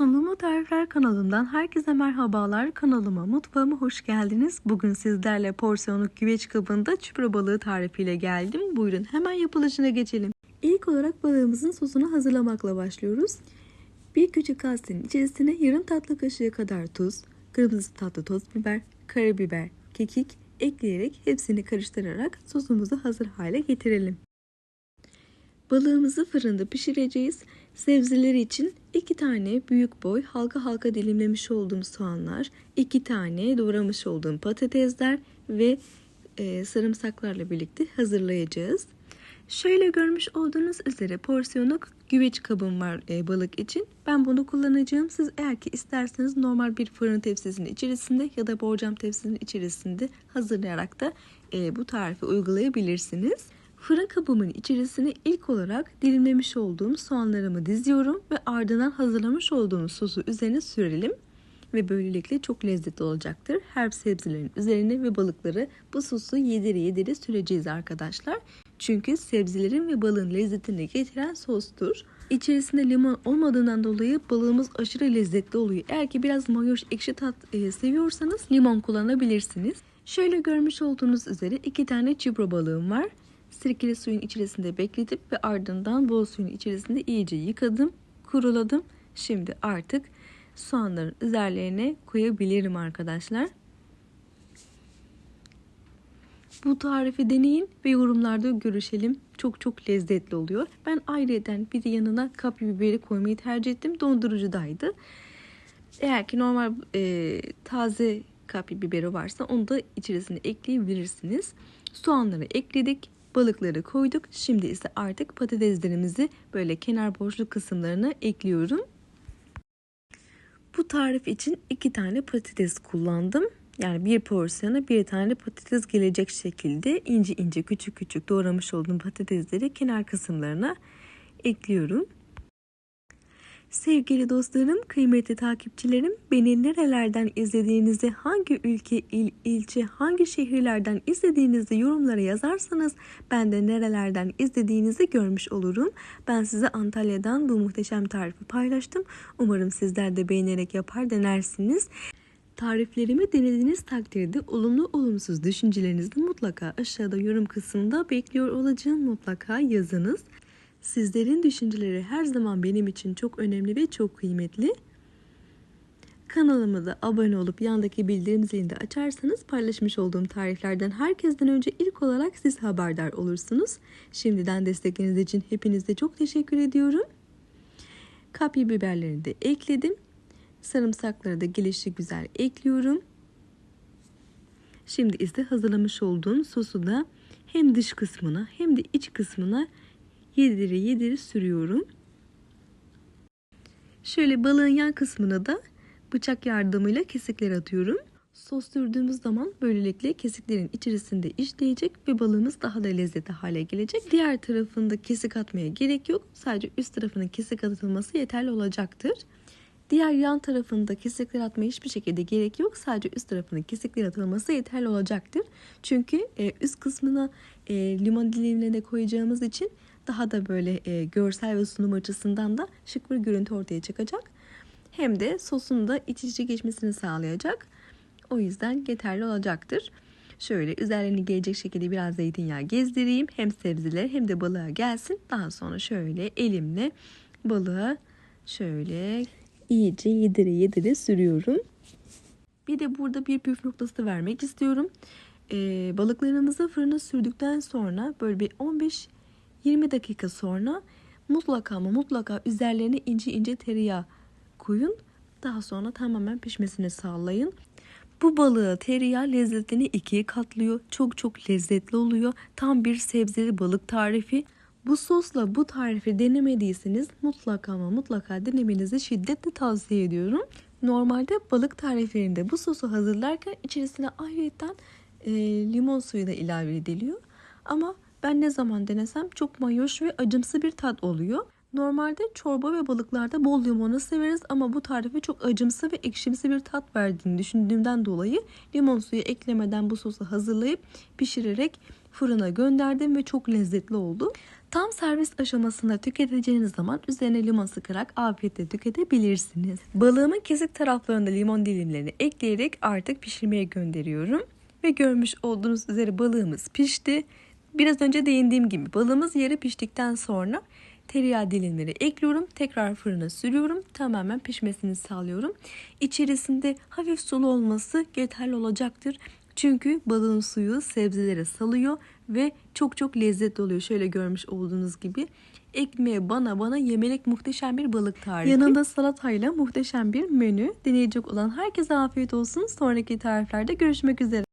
Sunumu Tarifler kanalından herkese merhabalar. Kanalıma, mutfağıma hoş geldiniz. Bugün sizlerle porsiyonluk güveç kabında çupra balığı tarifiyle geldim. Buyurun hemen yapılışına geçelim. İlk olarak balığımızın sosunu hazırlamakla başlıyoruz. Bir küçük kasenin içerisine yarım tatlı kaşığı kadar tuz, kırmızı tatlı toz biber, karabiber, kekik ekleyerek hepsini karıştırarak sosumuzu hazır hale getirelim. Balığımızı fırında pişireceğiz. Sebzeler için 2 tane büyük boy halka halka dilimlemiş olduğum soğanlar, 2 tane doğramış olduğum patatesler ve e, sarımsaklarla birlikte hazırlayacağız. Şöyle görmüş olduğunuz üzere porsiyonluk güveç kabım var e, balık için. Ben bunu kullanacağım. Siz eğer ki isterseniz normal bir fırın tepsisinin içerisinde ya da borcam tepsisinin içerisinde hazırlayarak da e, bu tarifi uygulayabilirsiniz. Fırın kabımın içerisine ilk olarak dilimlemiş olduğum soğanlarımı diziyorum ve ardından hazırlamış olduğum sosu üzerine sürelim ve böylelikle çok lezzetli olacaktır. Her sebzelerin üzerine ve balıkları bu sosu yedire yedire süreceğiz arkadaşlar. Çünkü sebzelerin ve balığın lezzetini getiren sostur. İçerisinde limon olmadığından dolayı balığımız aşırı lezzetli oluyor. Eğer ki biraz mayoş ekşi tat e, seviyorsanız limon kullanabilirsiniz. Şöyle görmüş olduğunuz üzere iki tane çipro balığım var. Sirkeli suyun içerisinde bekletip ve ardından bol suyun içerisinde iyice yıkadım, kuruladım. Şimdi artık soğanların üzerlerine koyabilirim arkadaşlar. Bu tarifi deneyin ve yorumlarda görüşelim. Çok çok lezzetli oluyor. Ben ayrıyeten bir de yanına kapya biberi koymayı tercih ettim. Dondurucudaydı. Eğer ki normal e, taze kapya biberi varsa onu da içerisine ekleyebilirsiniz. Soğanları ekledik. Balıkları koyduk. Şimdi ise artık patateslerimizi böyle kenar boşluk kısımlarına ekliyorum. Bu tarif için iki tane patates kullandım. Yani bir porsiyona bir tane patates gelecek şekilde ince ince küçük küçük doğramış olduğum patatesleri kenar kısımlarına ekliyorum. Sevgili dostlarım, kıymetli takipçilerim, beni nerelerden izlediğinizi, hangi ülke, il, ilçe, hangi şehirlerden izlediğinizi yorumlara yazarsanız ben de nerelerden izlediğinizi görmüş olurum. Ben size Antalya'dan bu muhteşem tarifi paylaştım. Umarım sizler de beğenerek yapar denersiniz. Tariflerimi denediğiniz takdirde olumlu olumsuz düşüncelerinizi mutlaka aşağıda yorum kısmında bekliyor olacağım mutlaka yazınız. Sizlerin düşünceleri her zaman benim için çok önemli ve çok kıymetli. Kanalıma da abone olup yandaki bildirim zilini de açarsanız paylaşmış olduğum tariflerden herkesten önce ilk olarak siz haberdar olursunuz. Şimdiden destekleriniz için hepinize çok teşekkür ediyorum. Kapya biberlerini de ekledim. Sarımsakları da gelişi güzel ekliyorum. Şimdi ise hazırlamış olduğum sosu da hem dış kısmına hem de iç kısmına yediri yediri sürüyorum. Şöyle balığın yan kısmına da bıçak yardımıyla kesikler atıyorum. Sos sürdüğümüz zaman böylelikle kesiklerin içerisinde işleyecek ve balığımız daha da lezzetli hale gelecek. Diğer tarafında kesik atmaya gerek yok. Sadece üst tarafının kesik atılması yeterli olacaktır. Diğer yan tarafında kesikler atmaya hiçbir şekilde gerek yok. Sadece üst tarafının kesikler atılması yeterli olacaktır. Çünkü e, üst kısmına e, limon dilimlerine koyacağımız için daha da böyle e, görsel ve sunum açısından da şık bir görüntü ortaya çıkacak. Hem de sosun da iç içe geçmesini sağlayacak. O yüzden yeterli olacaktır. Şöyle üzerlerine gelecek şekilde biraz zeytinyağı gezdireyim. Hem sebzeler hem de balığa gelsin. Daha sonra şöyle elimle balığa şöyle iyice yedire yedire sürüyorum. Bir de burada bir püf noktası vermek istiyorum. Ee, balıklarımızı fırına sürdükten sonra böyle bir 15 20 dakika sonra mutlaka ama mutlaka üzerlerine ince ince tereyağı koyun. Daha sonra tamamen pişmesini sağlayın. Bu balığı tereyağı lezzetini ikiye katlıyor. Çok çok lezzetli oluyor. Tam bir sebzeli balık tarifi. Bu sosla bu tarifi denemediyseniz mutlaka ama mutlaka denemenizi şiddetle tavsiye ediyorum. Normalde balık tariflerinde bu sosu hazırlarken içerisine ayrıca e, limon suyu da ilave ediliyor. Ama ben ne zaman denesem çok mayoş ve acımsı bir tat oluyor. Normalde çorba ve balıklarda bol limonu severiz ama bu tarife çok acımsı ve ekşimsi bir tat verdiğini düşündüğümden dolayı limon suyu eklemeden bu sosu hazırlayıp pişirerek fırına gönderdim ve çok lezzetli oldu. Tam servis aşamasında tüketeceğiniz zaman üzerine limon sıkarak afiyetle tüketebilirsiniz. Balığımın kesik taraflarında limon dilimlerini ekleyerek artık pişirmeye gönderiyorum. Ve görmüş olduğunuz üzere balığımız pişti. Biraz önce değindiğim gibi balığımız yarı piştikten sonra tereyağı dilimleri ekliyorum. Tekrar fırına sürüyorum. Tamamen pişmesini sağlıyorum. İçerisinde hafif sulu olması yeterli olacaktır. Çünkü balığın suyu sebzelere salıyor ve çok çok lezzetli oluyor. Şöyle görmüş olduğunuz gibi ekmeğe bana bana yemelik muhteşem bir balık tarifi. Yanında salatayla muhteşem bir menü. Deneyecek olan herkese afiyet olsun. Sonraki tariflerde görüşmek üzere.